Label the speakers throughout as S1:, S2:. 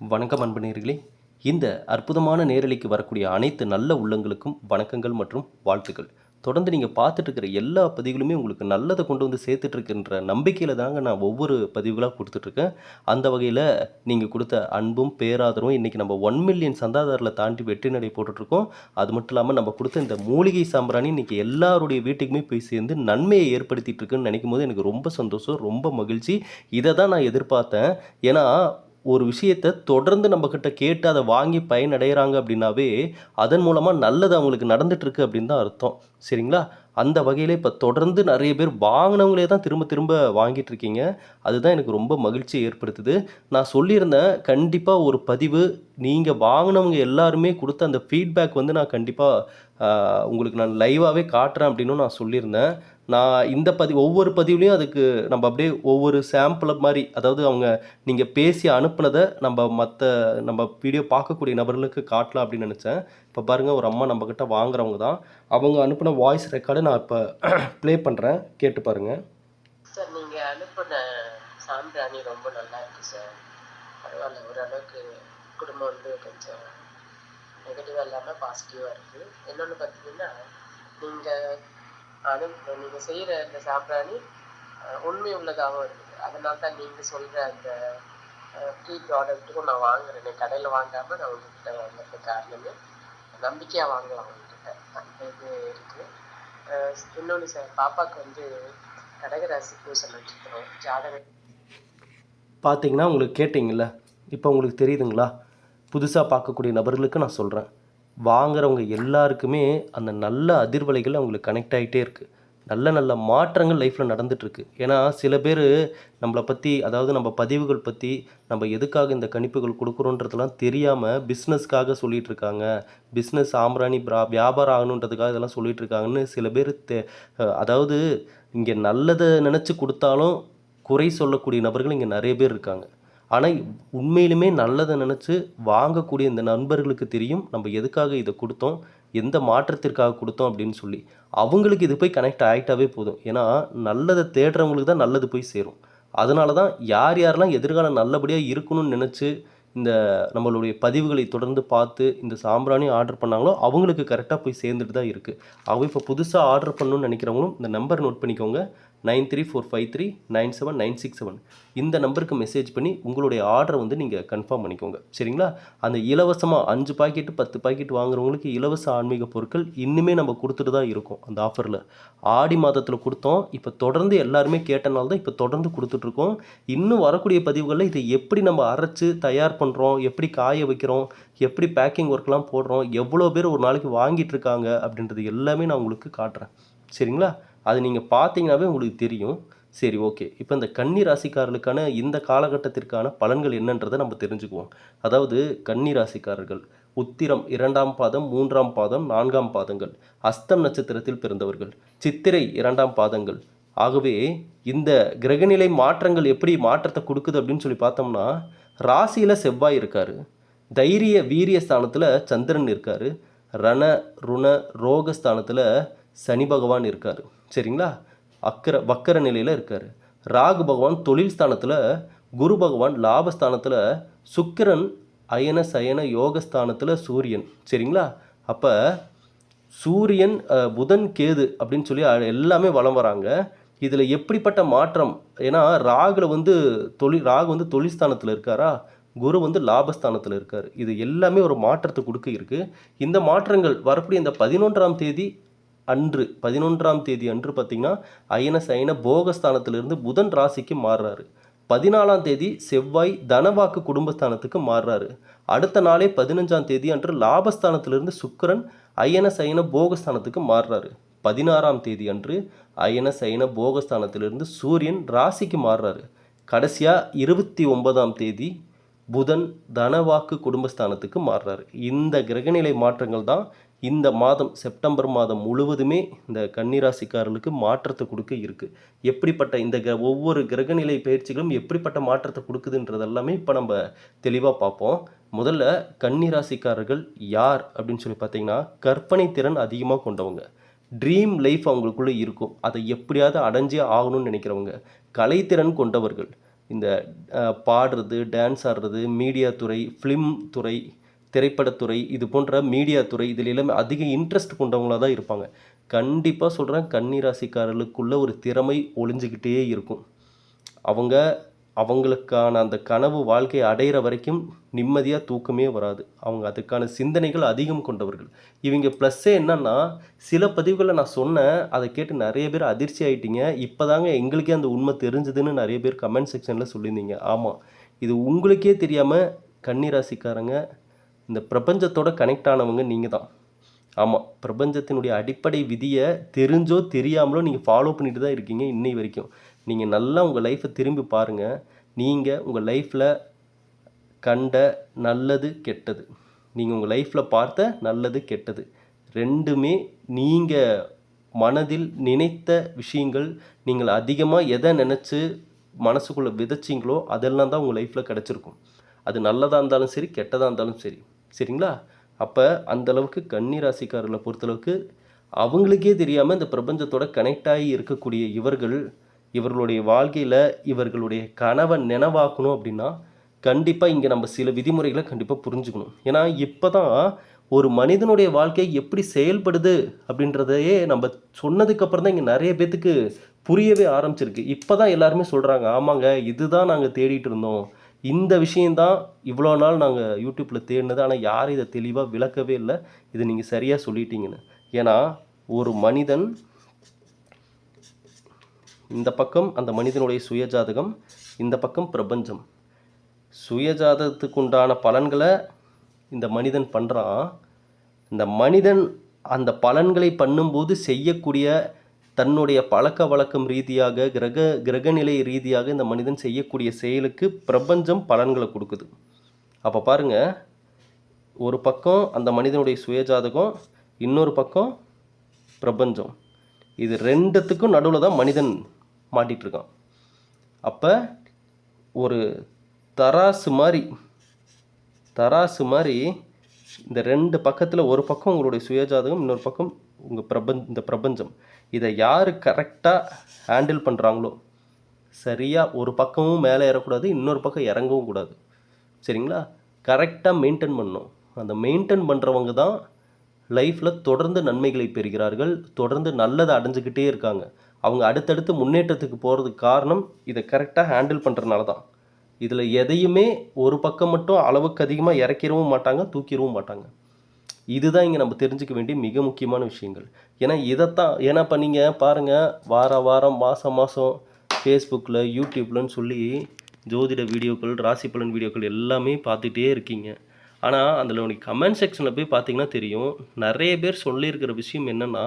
S1: வணக்கம் அன்பனீர்களே இந்த அற்புதமான நேரலைக்கு வரக்கூடிய அனைத்து நல்ல உள்ளங்களுக்கும் வணக்கங்கள் மற்றும் வாழ்த்துக்கள். தொடர்ந்து நீங்கள் பார்த்துட்டு இருக்கிற எல்லா பதிவுகளுமே உங்களுக்கு நல்லதை கொண்டு வந்து சேர்த்துட்ருக்கின்ற நம்பிக்கையில் தாங்க நான் ஒவ்வொரு பதிவுகளாக கொடுத்துட்ருக்கேன். அந்த வகையில் நீங்கள் கொடுத்த அன்பும் பேராதரவும் இன்றைக்கி நம்ம ஒன் மில்லியன் சந்தாதாரில் தாண்டி வெற்றி நடை போட்டுட்ருக்கோம். அது மட்டும் இல்லாமல் நம்ம கொடுத்த இந்த மூலிகை சாம்பிராணி இன்றைக்கி எல்லாருடைய வீட்டுக்குமே போய் சேர்ந்து நன்மையை ஏற்படுத்திகிட்ருக்குன்னு நினைக்கும் போது எனக்கு ரொம்ப சந்தோஷம் ரொம்ப மகிழ்ச்சி. இதை தான் நான் எதிர்பார்த்தேன். ஏன்னா ஒரு விஷயத்தை தொடர்ந்து நம்மக்கிட்ட கேட்டு அதை வாங்கி பயனடைகிறாங்க அப்படின்னாவே அதன் மூலமாக நல்லது அவங்களுக்கு நடந்துகிட்ருக்கு அப்படின்னு தான் அர்த்தம். சரிங்களா? அந்த வகையில் இப்போ தொடர்ந்து நிறைய பேர் வாங்கினவங்களே தான் திரும்ப திரும்ப வாங்கிட்டு இருக்கீங்க அதுதான் எனக்கு ரொம்ப மகிழ்ச்சியை ஏற்படுத்துது. நான் சொல்லியிருந்தேன் கண்டிப்பாக ஒரு பதிவு நீங்கள் வாங்கினவங்க எல்லாருமே கொடுத்த அந்த ஃபீட்பேக் வந்து நான் கண்டிப்பாக உங்களுக்கு நான் லைவாகவே காட்டுறேன் அப்படின்னு நான் சொல்லியிருந்தேன். நான் இந்த பதிவு ஒவ்வொரு பதிவுலையும் அதுக்கு நம்ம அப்படியே ஒவ்வொரு சாம்பிளை மாதிரி அதாவது அவங்க நீங்கள் பேசி அனுப்புனதை நம்ம மற்ற நம்ம வீடியோ பார்க்கக்கூடிய நபர்களுக்கு காட்டலாம் அப்படின்னு நினச்சேன். இப்போ பாருங்கள் ஒரு அம்மா நம்மக்கிட்ட வாங்குறவங்க தான். அவங்க அனுப்பின வாய்ஸ் ரெக்கார்டை நான் இப்போ ப்ளே பண்ணுறேன் கேட்டு பாருங்கள்
S2: சார் நீங்கள் அனுப்பின சாம்பிராணி ரொம்ப நல்லா இருக்கு சார். பரவாயில்ல ஓரளவுக்கு குடும்பம் வந்து கொஞ்சம் நெகட்டிவாக இல்லாமல் பாசிட்டிவாக இருக்குது இன்னொன்னு பார்த்தீங்கன்னா நீங்கள் அனுப்பு நீங்க செய்யற இந்த சாம்பிராணி உண்மை உள்ளதாகவும் இருக்குது. அதனால தான் நீங்க சொல்ற அந்த ஃப்ரீ ப்ராடக்ட்டுக்கும் நான் வாங்குறேன். கடையில் வாங்காம நான் உங்ககிட்ட வாங்குறது காரணமே நம்பிக்கையாக வாங்கலாம் உங்ககிட்ட அந்த இது இருக்கு. இன்னொன்று சார் பாப்பாவுக்கு வந்து கடகராசி பூசை நட்சத்திரம் ஜாதகம்.
S1: பார்த்தீங்கன்னா உங்களுக்கு கேட்டிங்கல்ல இப்போ உங்களுக்கு தெரியுதுங்களா? புதுசாக பார்க்கக்கூடிய நபர்களுக்கு நான் சொல்கிறேன் வாங்குறவங்க எல்லாருக்குமே அந்த நல்ல அதிர்வலைகள் அவங்களுக்கு கனெக்ட் ஆகிட்டே இருக்குது நல்ல நல்ல மாற்றங்கள் லைஃப்பில் நடந்துகிட்ருக்கு ஏன்னா சில பேர் நம்மளை பற்றி அதாவது நம்ம பதிவுகள் பற்றி நம்ம எதுக்காக இந்த கணிப்புகள் கொடுக்குறோன்றதெல்லாம் தெரியாமல் பிஸ்னஸ்க்காக சொல்லிகிட்டு இருக்காங்க. பிஸ்னஸ் ஆம்ராணி பிரா வியாபாரம் ஆகணுன்றதுக்காக இதெல்லாம் சொல்லிட்டு இருக்காங்கன்னு சில பேர் தெ அதாவது இங்கே நல்லதை நினச்சி கொடுத்தாலும் குறை சொல்லக்கூடிய நபர்கள் இங்கே நிறைய பேர் இருக்காங்க. ஆனால் உண்மையிலுமே நல்லதை நினச்சி வாங்கக்கூடிய இந்த நண்பர்களுக்கு தெரியும். நம்ம எதுக்காக இதை கொடுத்தோம்? எந்த மாற்றத்திற்காக கொடுத்தோம்? அப்படின்னு சொல்லி. அவங்களுக்கு இது போய் கனெக்ட் ஆகிட்டாவே போதும். ஏன்னா நல்லதை தேடுறவங்களுக்கு தான் நல்லது போய் சேரும். அதனால தான் யார் யாரெல்லாம் எதிர்காலம் நல்லபடியாக இருக்கணும்னு நினச்சி இந்த நம்மளுடைய பதிவுகளை தொடர்ந்து பார்த்து இந்த சாம்பிராணி ஆர்டர் பண்ணாங்களோ அவங்களுக்கு கரெக்டாக போய் சேர்ந்துட்டு தான் இருக்குது அவங்க இப்போ புதுசாக ஆர்டர் பண்ணணும்னு நினைக்கிறவங்களும் இந்த நம்பர் நோட் பண்ணிக்கோங்க. Nine three four five three nine seven nine six seven. இந்த நம்பருக்கு மெசேஜ் பண்ணி உங்களுடைய ஆர்டரை வந்து நீங்கள் கன்ஃபார்ம் பண்ணிக்கோங்க. சரிங்களா? அந்த இலவசமாக அஞ்சு பாக்கெட்டு பத்து பாக்கெட் வாங்குறவங்களுக்கு இலவச ஆன்மீக பொருட்கள் இன்னுமே நம்ம கொடுத்துட்டு தான் இருக்கோம் அந்த ஆஃபரில் ஆடி மாதத்தில் கொடுத்தோம். இப்போ தொடர்ந்து எல்லாருமே கேட்டனால தான் இப்போ தொடர்ந்து கொடுத்துட்ருக்கோம் இன்னும் வரக்கூடிய பதிவுகளில் இதை எப்படி நம்ம அரைச்சி தயார் பண்ணுறோம் எப்படி காய வைக்கிறோம்? எப்படி பேக்கிங் ஒர்க்லாம் போடுறோம்? எவ்வளோ பேர் ஒரு நாளைக்கு வாங்கிட்டு இருக்காங்க? அப்படின்றது எல்லாமே நான் உங்களுக்கு காட்டுறேன். சரிங்களா? அது நீங்கள் பார்த்தீங்கன்னாவே உங்களுக்கு தெரியும். சரி ஓகே. இப்போ இந்த கன்னி ராசிக்காரர்களுக்கான இந்த காலகட்டத்திற்கான பலன்கள் என்னன்றதை நம்ம தெரிஞ்சுக்குவோம். அதாவது கன்னி ராசிக்காரர்கள் உத்திரம் இரண்டாம் பாதம் மூன்றாம் பாதம் நான்காம் பாதங்கள் அஸ்தம் நட்சத்திரத்தில் பிறந்தவர்கள் சித்திரை இரண்டாம் பாதங்கள். ஆகவே இந்த கிரகநிலை மாற்றங்கள் எப்படி மாற்றத்தை கொடுக்குது அப்படின்னு சொல்லி பார்த்தோம்னா ராசியில் செவ்வாய் இருக்கார். தைரிய வீரிய ஸ்தானத்தில் சந்திரன் இருக்கார். ரண ருண ரோக ஸ்தானத்தில் சனி பகவான் இருக்கார். சரிங்களா? அக்கர வக்கர நிலையில் இருக்கார். ராகு பகவான் தொழில் ஸ்தானத்தில் குரு பகவான் லாபஸ்தானத்தில் சுக்கிரன் அயன சயன யோகஸ்தானத்தில் சூரியன். சரிங்களா? அப்போ சூரியன் புதன் கேது அப்படின்னு சொல்லி எல்லாமே வலம் வராங்க. இதில் எப்படிப்பட்ட மாற்றம்? ஏன்னா ராகுல வந்து தொழில் ராகு வந்து தொழில் ஸ்தானத்தில் இருக்காரா? குரு வந்து லாபஸ்தானத்தில் இருக்கார். இது எல்லாமே ஒரு மாற்றத்தை கொடுக்க இருக்குது இந்த மாற்றங்கள் வரக்கூடிய இந்த பதினொன்றாம் தேதி அன்று பதினொன்றாம் தேதி அன்று பார்த்தீங்கன்னா அயன சயன போகஸ்தானத்திலிருந்து புதன் ராசிக்கு மாறுறாரு. பதினாலாம் தேதி செவ்வாய் தனவாக்கு குடும்பஸ்தானத்துக்கு மாறுறாரு. அடுத்த நாளே பதினஞ்சாம் தேதி அன்று லாபஸ்தானத்திலிருந்து சுக்கரன் அயன சயன போகஸ்தானத்துக்கு மாறுறாரு. பதினாறாம் தேதி அன்று அயன சயன போகஸ்தானத்திலிருந்து சூரியன் ராசிக்கு மாறுறாரு. கடைசியாக இருபத்தி ஒன்பதாம் தேதி புதன் தனவாக்கு குடும்பஸ்தானத்துக்கு மாறுறாரு. இந்த கிரகநிலை மாற்றங்கள் தான் இந்த மாதம் செப்டம்பர் மாதம் முழுவதுமே இந்த கன்னிராசிக்காரர்களுக்கு மாற்றத்தை கொடுக்க இருக்கு. எப்படிப்பட்ட இந்த கிர ஒவ்வொரு கிரகநிலை பயிற்சிகளும் எப்படிப்பட்ட மாற்றத்தை கொடுக்குதுன்றதெல்லாமே இப்போ நம்ம தெளிவாக பார்ப்போம். முதல்ல கன்னிராசிக்காரர்கள் யார் அப்படின்னு சொல்லி பார்த்தீங்கன்னா கற்பனை திறன் அதிகமாக கொண்டவங்க. ட்ரீம் லைஃப் அவங்களுக்குள்ளே இருக்கும். அதை எப்படியாவது அடைஞ்சே ஆகணும்னு நினைக்கிறவங்க. கலைத்திறன் கொண்டவர்கள். இந்த பாடுறது டான்ஸ் ஆடுறது மீடியா துறை ஃபிலிம் துறை திரைப்படத்துறை இது போன்ற மீடியா துறை இதில் எல்லாமே அதிக இன்ட்ரெஸ்ட் கொண்டவங்களாக தான் இருப்பாங்க. கண்டிப்பாக சொல்கிறேன் கன்னிராசிக்காரர்களுக்குள்ள ஒரு திறமை ஒளிஞ்சிக்கிட்டே இருக்கும். அவங்க அவங்களுக்கான அந்த கனவு வாழ்க்கையை அடையிற வரைக்கும் நிம்மதியாக தூக்கமே வராது. அவங்க அதுக்கான சிந்தனைகள் அதிகம் கொண்டவர்கள். இவங்க ப்ளஸ்ஸே என்னன்னா சில பதிவுகளை நான் சொன்னேன் அதை கேட்டு நிறைய பேர் அதிர்ச்சி ஆகிட்டிங்க இப்போ தாங்க எங்களுக்கே அந்த உண்மை தெரிஞ்சுதுன்னு நிறைய பேர் கமெண்ட் செக்ஷனில் சொல்லியிருந்தீங்க. ஆமாம் இது உங்களுக்கே தெரியாமல் கன்னிராசிக்காரங்க இந்த பிரபஞ்சத்தோட கனெக்ட் ஆனவங்க நீங்கள் தான். ஆமாம் பிரபஞ்சத்தினுடைய அடிப்படை விதியை தெரிஞ்சோ தெரியாமலோ நீங்கள் ஃபாலோ பண்ணிட்டு தான் இருக்கீங்க இன்னை வரைக்கும். நீங்கள் நல்லா உங்கள் லைஃப்பை திரும்பி பாருங்கள் நீங்கள் உங்கள் லைஃப்பில் கண்ட நல்லது கெட்டது. நீங்கள் உங்கள் லைஃப்பில் பார்த்த நல்லது கெட்டது. ரெண்டுமே நீங்கள் மனதில் நினைத்த விஷயங்கள் நீங்கள் அதிகமாக எதை நினச்சி மனசுக்குள்ளே விதைச்சிங்களோ அதெல்லாம் தான் உங்கள் லைஃப்பில் கிடச்சிருக்கும். அது நல்லதாக இருந்தாலும் சரி கெட்டதாக இருந்தாலும் சரி. சரிங்களா? அப்போ அந்தளவுக்கு கன்னி ராசிக்காரர்களை பொறுத்தளவுக்கு அவங்களுக்கே தெரியாமல் இந்த பிரபஞ்சத்தோட கனெக்ட் ஆகி இருக்கக்கூடிய இவர்கள் இவர்களுடைய வாழ்க்கையில் இவர்களுடைய கனவை நினைவாக்கணும் அப்படின்னா கண்டிப்பாக இங்கே நம்ம சில விதிமுறைகளை கண்டிப்பாக புரிஞ்சுக்கணும். ஏன்னா இப்போ தான் ஒரு மனிதனுடைய வாழ்க்கை எப்படி செயல்படுது அப்படின்றதையே நம்ம சொன்னதுக்கப்புறம் தான் இங்கே நிறைய பேத்துக்கு புரியவே ஆரம்பிச்சிருக்கு. இப்போ தான் எல்லாருமே சொல்கிறாங்க ஆமாங்க இதுதான் நாங்கள் தேடிட்டு இருந்தோம். இந்த விஷயந்தான் இவ்வளோ நாள் நாங்கள் யூடியூப்பில் தேடினது. ஆனால் யாரும் இதை தெளிவாக விளக்கவே இல்லை. இதை நீங்கள் சரியாக சொல்லிட்டீங்கன்னு. ஏன்னா ஒரு மனிதன் இந்த பக்கம் அந்த மனிதனுடைய சுயஜாதகம் இந்த பக்கம் பிரபஞ்சம். சுயஜாதகத்துக்கு உண்டான பலன்களை இந்த மனிதன் பண்ணுறான். இந்த மனிதன் அந்த பலன்களை பண்ணும்போது செய்யக்கூடிய தன்னுடைய பழக்க வழக்கம் ரீதியாக கிரக கிரகநிலை ரீதியாக இந்த மனிதன் செய்யக்கூடிய செயலுக்கு பிரபஞ்சம் பலன்களை கொடுக்குது. அப்போ பாருங்க ஒரு பக்கம் அந்த மனிதனுடைய சுயஜாதகம் இன்னொரு பக்கம் பிரபஞ்சம். இது ரெண்டுத்துக்கும் நடுவில் தான் மனிதன் மாட்டிகிட்ருக்கான் இருக்கான் அப்போ ஒரு தராசு மாதிரி தராசு மாதிரி இந்த ரெண்டு பக்கத்தில் ஒரு பக்கம் உங்களுடைய சுயஜாதகம் இன்னொரு பக்கம் உங்கள் பிரபஞ்ச இந்த பிரபஞ்சம். இதை யார் கரெக்டாக ஹேண்டில் பண்ணுறாங்களோ சரியாக ஒரு பக்கமும் மேலே ஏறக்கூடாது இன்னொரு பக்கம் இறங்கவும் கூடாது. சரிங்களா? கரெக்டாக மெயின்டைன் பண்ணணும். அந்த மெயின்டைன் பண்ணுறவங்க தான் லைஃப்பில் தொடர்ந்து நன்மைகளை பெறுகிறார்கள் தொடர்ந்து நல்லதை அடைஞ்சுக்கிட்டே இருக்காங்க. அவங்க அடுத்தடுத்து முன்னேற்றத்துக்கு போகிறதுக்கு காரணம் இதை கரெக்டாக ஹேண்டில் பண்ணுறதுனால தான். இதில் எதையுமே ஒரு பக்கம் மட்டும் அளவுக்கு அதிகமாக இறக்கிடவும் மாட்டாங்க தூக்கிடவும் மாட்டாங்க. இதுதான் இங்கே நம்ம தெரிஞ்சுக்க வேண்டிய மிக முக்கியமான விஷயங்கள். ஏன்னா இதைத்தான் ஏன்னா இப்போ நீங்கள் பாருங்கள் வார வாரம் மாதம் மாதம் ஃபேஸ்புக்கில் யூடியூப்லன்னு சொல்லி ஜோதிட வீடியோக்கள் ராசி பலன் வீடியோக்கள் எல்லாமே பார்த்துட்டே இருக்கீங்க. ஆனால் அதில் உனக்கு கமெண்ட் செக்ஷனில் போய் பார்த்தீங்கன்னா தெரியும் நிறைய பேர் சொல்லியிருக்கிற விஷயம் என்னென்னா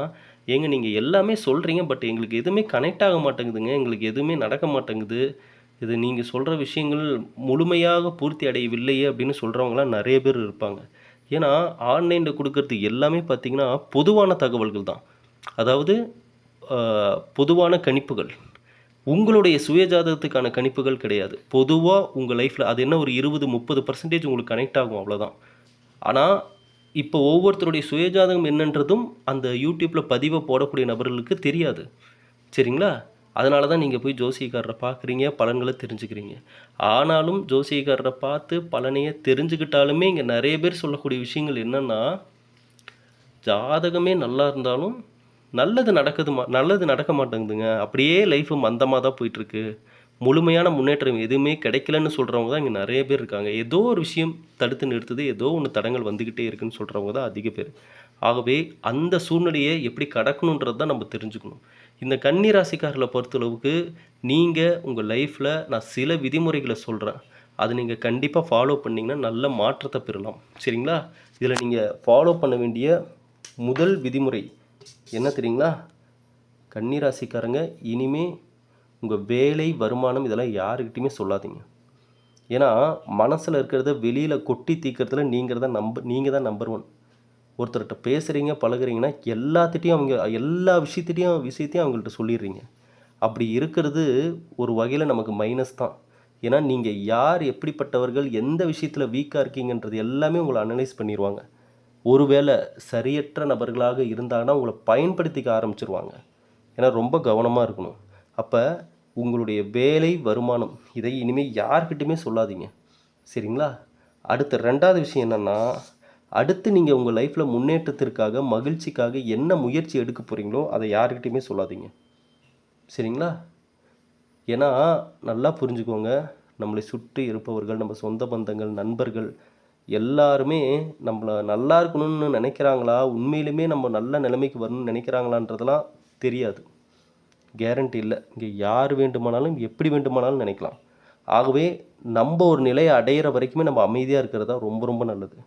S1: ஏங்க நீங்கள் எல்லாமே சொல்கிறீங்க பட் எங்களுக்கு எதுவுமே கனெக்ட் ஆக மாட்டேங்குதுங்க எங்களுக்கு எதுவுமே நடக்க மாட்டேங்குது. இது நீங்கள் சொல்கிற விஷயங்கள் முழுமையாக பூர்த்தி அடையவில்லையே அப்படின்னு சொல்கிறவங்களாம் நிறைய பேர் இருப்பாங்க. ஏன்னா ஆன்லைனில் கொடுக்கறது எல்லாமே பார்த்தீங்கன்னா பொதுவான தகவல்கள் தான். அதாவது பொதுவான கணிப்புகள். உங்களுடைய சுயஜாதகத்துக்கான கணிப்புகள் கிடையாது. பொதுவாக உங்கள் லைஃப்பில் அது என்ன ஒரு இருபது முப்பது பர்சன்டேஜ் உங்களுக்கு கனெக்ட் ஆகும் அவ்வளோதான் ஆனால் இப்போ ஒவ்வொருத்தருடைய சுயஜாதகம் என்னன்றதும் அந்த யூடியூப்பில் பதிவை போடக்கூடிய நபர்களுக்கு தெரியாது. சரிங்களா? அதனால தான் நீங்கள் போய் ஜோசியக்காரரை பார்க்குறீங்க பலன்களை தெரிஞ்சுக்கிறீங்க. ஆனாலும் ஜோசியக்காரரை பார்த்து பலனையை தெரிஞ்சுக்கிட்டாலுமே இங்கே நிறைய பேர் சொல்லக்கூடிய விஷயங்கள் என்னென்னா ஜாதகமே நல்லா இருந்தாலும் நல்லது நடக்குது மா நல்லது நடக்க மாட்டேங்குதுங்க. அப்படியே லைஃபு மந்தமாக தான் போயிட்டுருக்கு. முழுமையான முன்னேற்றம் எதுவுமே கிடைக்கலன்னு சொல்கிறவங்க தான் இங்கே நிறைய பேர் இருக்காங்க. ஏதோ ஒரு விஷயம் தடுத்து நிறுத்துது ஏதோ ஒன்று தடங்கள் வந்துக்கிட்டே இருக்குன்னு சொல்கிறவங்க தான் அதிக பேர். ஆகவே அந்த சூழ்நிலையை எப்படி கடக்கணுன்றது தான் நம்ம தெரிஞ்சுக்கணும். இந்த கன்னி ராசிக்காரர்களை பொறுத்தளவுக்கு நீங்கள் உங்கள் லைஃப்பில் நான் சில விதிமுறைகளை சொல்கிறேன் அதை நீங்கள் கண்டிப்பாக ஃபாலோ பண்ணிங்கன்னா நல்ல மாற்றத்தை பெறலாம். சரிங்களா? இதில் நீங்கள் ஃபாலோ பண்ண வேண்டிய முதல் விதிமுறை என்ன தெரியுங்களா? கன்னிராசிக்காரங்க இனிமே உங்கள் வேலை வருமானம் இதெல்லாம் யாருக்கிட்டையுமே சொல்லாதீங்க. ஏன்னா மனசில் இருக்கிறத வெளியில் கொட்டி தீக்கிறதுல நீங்கள் தான் நம்ப நீங்கள் தான் நம்பர் ஒன் ஒருத்தர்கிட்ட பேசுகிறீங்க பழகுறீங்கன்னா எல்லாத்திட்டையும் அவங்க எல்லா விஷயத்திட்டையும் விஷயத்தையும் அவங்கள்ட்ட சொல்லிடுறீங்க. அப்படி இருக்கிறது ஒரு வகையில் நமக்கு மைனஸ் தான். ஏன்னா நீங்கள் யார் எப்படிப்பட்டவர்கள் எந்த விஷயத்தில் வீக்காக இருக்கீங்கன்றது எல்லாமே உங்களை அனலைஸ் பண்ணிடுவாங்க ஒருவேளை சரியற்ற நபர்களாக இருந்தாங்கன்னா உங்களை பயன்படுத்திக்க ஆரம்பிச்சிருவாங்க. ஏன்னா ரொம்ப கவனமாக இருக்கணும். அப்போ உங்களுடைய வேலை வருமானம் இதை இனிமேல் யார்கிட்டையுமே சொல்லாதீங்க. சரிங்களா? அடுத்த ரெண்டாவது விஷயம் என்னென்னா அடுத்து நீங்கள் உங்கள் லைஃப்பில் முன்னேற்றத்திற்காக மகிழ்ச்சிக்காக என்ன முயற்சி எடுக்க போகிறீங்களோ அதை யாருக்கிட்டையுமே சொல்லாதீங்க. சரிங்களா? ஏன்னா நல்லா புரிஞ்சுக்கோங்க. நம்மளை சுற்றி இருப்பவர்கள் நம்ம சொந்த பந்தங்கள் நண்பர்கள் எல்லாருமே நம்மளை நல்லா இருக்கணும்னு நினைக்கிறாங்களா? உண்மையிலுமே நம்ம நல்ல நிலைமைக்கு வரணும்னு நினைக்கிறாங்களான்றதெல்லாம் தெரியாது. கேரண்டி இல்லை. இங்கே யார் வேண்டுமானாலும் எப்படி வேண்டுமானாலும் நினைக்கலாம். ஆகவே நம்ம ஒரு நிலையை அடையிற வரைக்குமே நம்ம அமைதியாக இருக்கிறது தான் ரொம்ப ரொம்ப நல்லது.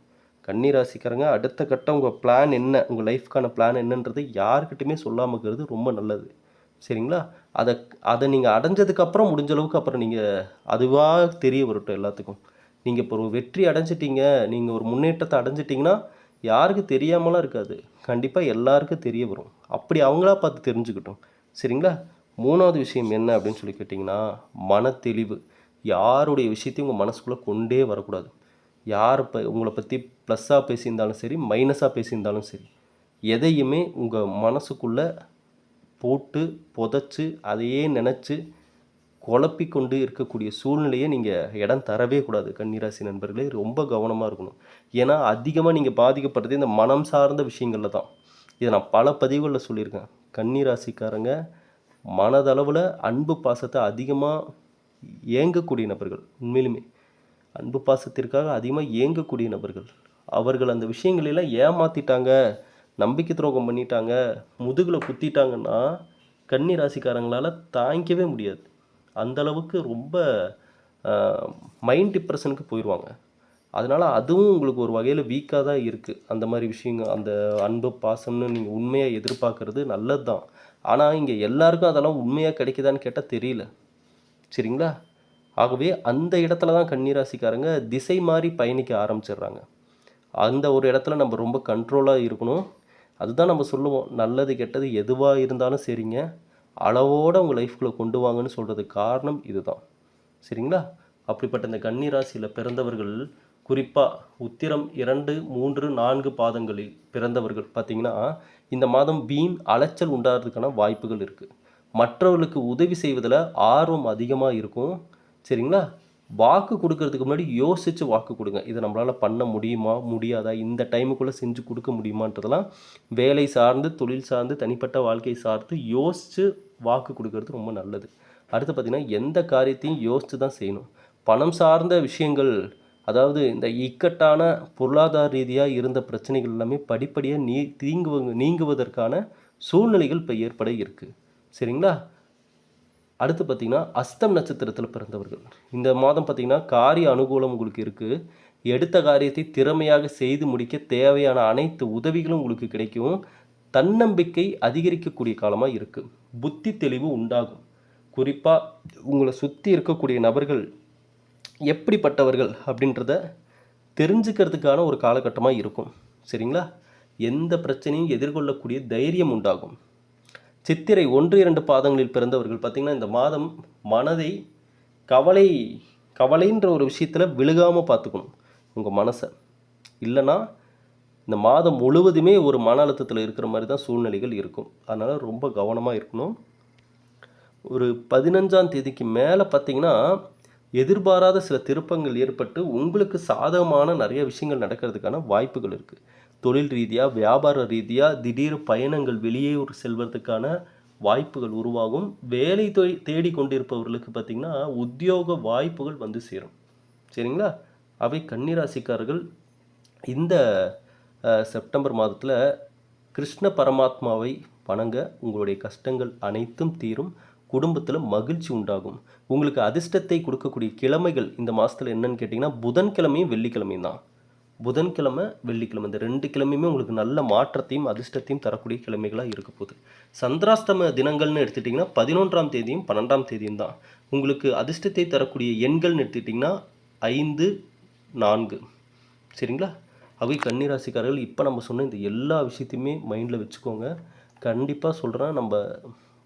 S1: கன்னிராசிக்காரங்க அடுத்த கட்டம் உங்கள் பிளான் என்ன? உங்கள் லைஃப்க்கான பிளான் என்னன்றது யாருக்கிட்டையுமே சொல்லாமல் இருக்கிறது ரொம்ப நல்லது. சரிங்களா? அதை அதை நீங்கள் அடைஞ்சதுக்கப்புறம் முடிஞ்ச அளவுக்கு அப்புறம் நீங்கள் அதுவாக தெரிய வரட்டும் எல்லாத்துக்கும். நீங்கள் இப்போ ஒரு வெற்றி அடைஞ்சிட்டீங்க நீங்கள் ஒரு முன்னேற்றத்தை அடைஞ்சிட்டிங்கன்னா யாருக்கு தெரியாமலாம் இருக்காது. கண்டிப்பாக எல்லாருக்கும் தெரிய வரும். அப்படி அவங்களா பார்த்து தெரிஞ்சுக்கிட்டோம். சரிங்களா? மூணாவது விஷயம் என்ன அப்படின்னு சொல்லி கேட்டிங்கன்னா மனத்தெளிவு. யாருடைய விஷயத்தையும் உங்கள் மனசுக்குள்ளே கொண்டே வரக்கூடாது. யார் இப்போ உங்களை பற்றி ப்ளஸ்ஸாக பேசியிருந்தாலும் சரி மைனஸாக பேசியிருந்தாலும் சரி எதையுமே உங்கள் மனசுக்குள்ளே போட்டு புதைச்சி அதையே நினச்சி குழப்பி கொண்டு இருக்கக்கூடிய சூழ்நிலையை நீங்கள் இடம் தரவே கூடாது கன்னிராசி நண்பர்களே. ரொம்ப கவனமாக இருக்கணும். ஏன்னா அதிகமாக நீங்கள் பாதிக்கப்படுறது இந்த மனம் சார்ந்த விஷயங்களில் தான். இதை நான் பல பதிவுகளில் சொல்லியிருக்கேன். கன்னிராசிக்காரங்க மனதளவில் அன்பு பாசத்தை அதிகமாக ஏங்கக்கூடிய நபர்கள் உண்மையிலுமே. அன்பு பாசத்திற்காக அதிகமாக ஏங்கக்கூடிய நபர்கள். அவர்கள் அந்த விஷயங்களெல்லாம் ஏமாத்திட்டாங்க நம்பிக்கை துரோகம் பண்ணிட்டாங்க முதுகில் குத்திட்டாங்கன்னா கன்னி ராசிக்காரங்களால் தாங்கிக்கவே முடியாது. அந்த அளவுக்கு ரொம்ப மைண்ட் டிப்ரெஷனுக்கு போயிடுவாங்க அதனால் அதுவும் உங்களுக்கு ஒரு வகையில் வீக்காக தான் இருக்குது அந்த மாதிரி விஷயங்கள் அந்த அன்பு பாசம்னு நீங்கள் உண்மையாக எதிர்பார்க்கறது நல்லது தான் ஆனால் இங்கே எல்லாருக்கும் அதெல்லாம் உண்மையாக கிடைக்குதான்னு கேட்டால் தெரியல. சரிங்களா? ஆகவே அந்த இடத்துல தான் கன்னிராசிக்காரங்க திசை மாறி பயணிக்க ஆரம்பிச்சிடுறாங்க. அந்த ஒரு இடத்துல நம்ம ரொம்ப கண்ட்ரோலாக இருக்கணும். அதுதான் நம்ம சொல்லுவோம். நல்லது கெட்டது எதுவாக இருந்தாலும் சரிங்க. அளவோடு உங்கள் லைஃப்குள்ளே கொண்டு வாங்கன்னு சொல்கிறதுக்கு காரணம் இதுதான். சரிங்களா? அப்படிப்பட்ட இந்த கன்னிராசியில் பிறந்தவர்கள் குறிப்பாக உத்திரம் இரண்டு மூன்று நான்கு பாதங்களில் பிறந்தவர்கள் பார்த்திங்கன்னா இந்த மாதம் வீண் அலைச்சல் உண்டாகிறதுக்கான வாய்ப்புகள் இருக்குது மற்றவர்களுக்கு உதவி செய்வதில் ஆர்வம் அதிகமாக இருக்கும். சரிங்களா? வாக்கு கொடுக்கறதுக்கு முன்னாடி யோசித்து வாக்கு கொடுங்க. இதை நம்மளால் பண்ண முடியுமா? முடியாதா? இந்த டைமுக்குள்ளே செஞ்சு கொடுக்க முடியுமான்றதெல்லாம் வேலை சார்ந்து தொழில் சார்ந்து தனிப்பட்ட வாழ்க்கை சார்ந்து யோசித்து வாக்கு கொடுக்கறது ரொம்ப நல்லது. அடுத்து பார்த்திங்கன்னா எந்த காரியத்தையும் யோசித்து தான் செய்யணும். பணம் சார்ந்த விஷயங்கள் அதாவது இந்த இக்கட்டான பொருளாதார ரீதியாக இருந்த பிரச்சனைகள் எல்லாமே படிப்படியாக நீ தீங்குவ நீங்குவதற்கான சூழ்நிலைகள் இப்போ ஏற்பட இருக்குது சரிங்களா? அடுத்து பார்த்திங்கன்னா அஸ்தம் நட்சத்திரத்தில் பிறந்தவர்கள். இந்த மாதம் பார்த்திங்கன்னா காரிய அனுகூலம் உங்களுக்கு இருக்குது எடுத்த காரியத்தை திறமையாக செய்து முடிக்க தேவையான அனைத்து உதவிகளும் உங்களுக்கு கிடைக்கும். தன்னம்பிக்கை அதிகரிக்கக்கூடிய காலமாக இருக்குது புத்தி தெளிவு உண்டாகும். குறிப்பாக உங்களை சுற்றி இருக்கக்கூடிய நபர்கள் எப்படிப்பட்டவர்கள் அப்படின்றத தெரிஞ்சுக்கிறதுக்கான ஒரு காலகட்டமாக இருக்கும். சரிங்களா? எந்த பிரச்சனையும் எதிர்கொள்ளக்கூடிய தைரியம் உண்டாகும். சித்திரை ஒன்று இரண்டு பாதங்களில் பிறந்தவர்கள் பார்த்திங்கன்னா இந்த மாதம் மனதை கவலை கவலைன்ற ஒரு விஷயத்தில் விழுகாமல் பார்த்துக்கணும் உங்கள் மனசை. இல்லைன்னா இந்த மாதம் முழுவதுமே ஒரு மன அழுத்தத்தில் இருக்கிற மாதிரி தான் சூழ்நிலைகள் இருக்கும். அதனால் ரொம்ப கவனமாக இருக்கணும். ஒரு பதினஞ்சாம் தேதிக்கு மேலே பார்த்திங்கன்னா எதிர்பாராத சில திருப்பங்கள் ஏற்பட்டு உங்களுக்கு சாதகமான நிறைய விஷயங்கள் நடக்கிறதுக்கான வாய்ப்புகள் இருக்குது தொழில் ரீதியாக வியாபார ரீதியாக திடீர் பயணங்கள் வெளியூர் செல்வதற்கான வாய்ப்புகள் உருவாகும். வேலை தேடி கொண்டிருப்பவர்களுக்கு பார்த்திங்கன்னா உத்தியோக வாய்ப்புகள் வந்து சேரும். சரிங்களா? அவை கன்னிராசிக்காரர்கள் இந்த செப்டம்பர் மாதத்தில் கிருஷ்ண பரமாத்மாவை வணங்க உங்களுடைய கஷ்டங்கள் அனைத்தும் தீரும். குடும்பத்தில் மகிழ்ச்சி உண்டாகும். உங்களுக்கு அதிர்ஷ்டத்தை கொடுக்கக்கூடிய கிழமைகள் இந்த மாதத்தில் என்னன்னு கேட்டிங்கன்னா புதன்கிழமையும் வெள்ளிக்கிழமையும் தான். புதன்கிழமை வெள்ளிக்கிழமை இந்த ரெண்டு கிழமையுமே உங்களுக்கு நல்ல மாற்றத்தையும் அதிர்ஷ்டத்தையும் தரக்கூடிய கிழமைகளாக இருக்க போகுது. சந்திராஸ்தம தினங்கள்னு எடுத்துட்டிங்கன்னா பதினொன்றாம் தேதியும் பன்னெண்டாம் தேதியும் தான். உங்களுக்கு அதிர்ஷ்டத்தை தரக்கூடிய எண்கள்னு எடுத்துட்டிங்கன்னா ஐந்து நான்கு. சரிங்களா? அவை கன்னிராசிக்காரர்கள் இப்போ நம்ம சொன்ன இந்த எல்லா விஷயத்தையுமே மைண்டில் வச்சுக்கோங்க. கண்டிப்பாக சொல்கிறேன் நம்ம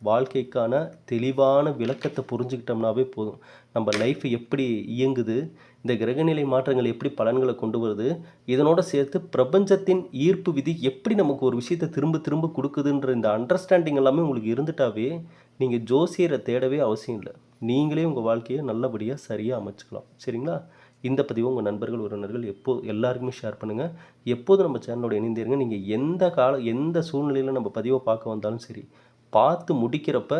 S1: வாழ்க்கைக்கான தெளிவான விளக்கத்தை புரிஞ்சுக்கிட்டோம்னாவே போதும். நம்ம லைஃப் எப்படி இயங்குது இந்த கிரகநிலை மாற்றங்கள் எப்படி பலன்களை கொண்டு வருது இதனோட சேர்த்து பிரபஞ்சத்தின் ஈர்ப்பு விதி எப்படி நமக்கு ஒரு விஷயத்தை திரும்ப திரும்ப கொடுக்குதுன்ற இந்த அண்டர்ஸ்டாண்டிங் எல்லாமே உங்களுக்கு இருந்துட்டாவே நீங்கள் ஜோசியரை தேடவே அவசியம் இல்லை. நீங்களே உங்கள் வாழ்க்கையை நல்லபடியாக சரியாக அமைச்சுக்கலாம். சரிங்களா? இந்த பதிவு உங்கள் நண்பர்கள் உறவினர்கள் எப்போ எல்லாருக்குமே ஷேர் பண்ணுங்கள் எப்போதும் நம்ம சேனலோட இணைந்திருங்க. நீங்கள் எந்த கால எந்த சூழ்நிலையில் நம்ம பதிவை பார்க்க வந்தாலும் சரி பார்த்து முடிக்கிறப்ப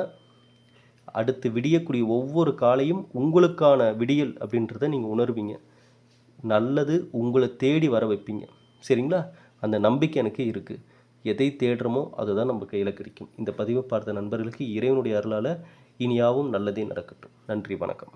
S1: அடுத்து விடியக்கூடிய ஒவ்வொரு காலையும் உங்களுக்கான விடியல் அப்படின்றத நீங்கள் உணர்வீங்க. நல்லது உங்களை தேடி வர வைப்பீங்க. சரிங்களா? அந்த நம்பிக்கை எனக்கு இருக்குது எதை தேடுறோமோ அதுதான் நம்ம கையில் கிடைக்கும். இந்த பதிவை பார்த்த நண்பர்களுக்கு இறைவனுடைய அருளால் இனியாவும் நல்லதே நடக்கட்டும். நன்றி வணக்கம்.